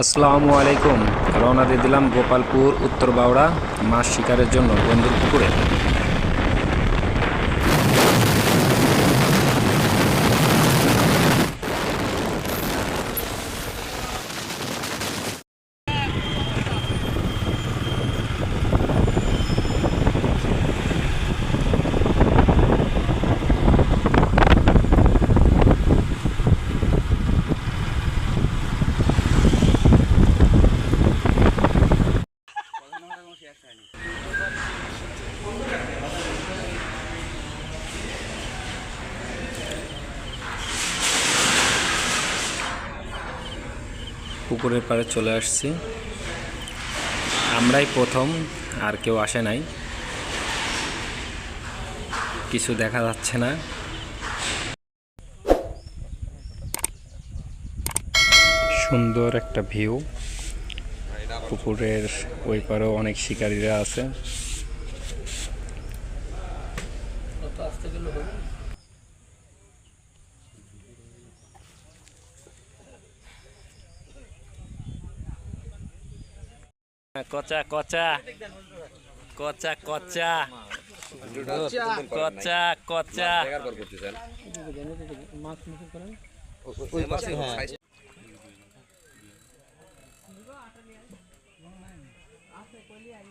আসসালামু আলাইকুম। রওনা দিয়ে দিলাম গোপালপুর উত্তর বাওড়া মাছ শিকারের জন্য বন্ধুর পুকুরে। পুকুরের পাড়ে চলে আসছি। আমরাই প্রথম, আর কেউ আসে নাই। কিছু দেখা যাচ্ছে না। সুন্দর একটা ভিউ। পুকুরের ওই পারেও অনেক শিকারীরা আছে। কচা কচা কচা কচা কচা কচা।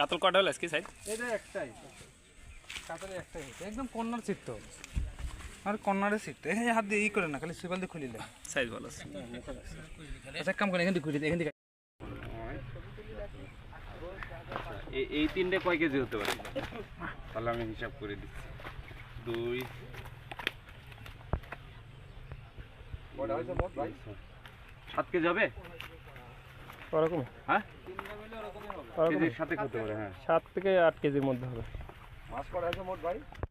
কাতল কটা হলো আজকে সাইড এটা একটাই। কাতারে একটাই হচ্ছে একদম কর্নার সিট তো আর কর্নারে সিট এই হাত দিয়ে ই করে না খালি সুপাল দিয়ে খুলিলে সাইজ ভালো আছে। আচ্ছা কাম করে এখান থেকে খুলি এখান থেকে। এই তিনটে কয় কেজি হতে পারে? তাহলে আমি হিসাব করে দিচ্ছি। দুই সাত কেজি হবে? ওরকম? হ্যাঁ? সাথে পারে হ্যাঁ। সাত থেকে আট কেজির মধ্যে হবে।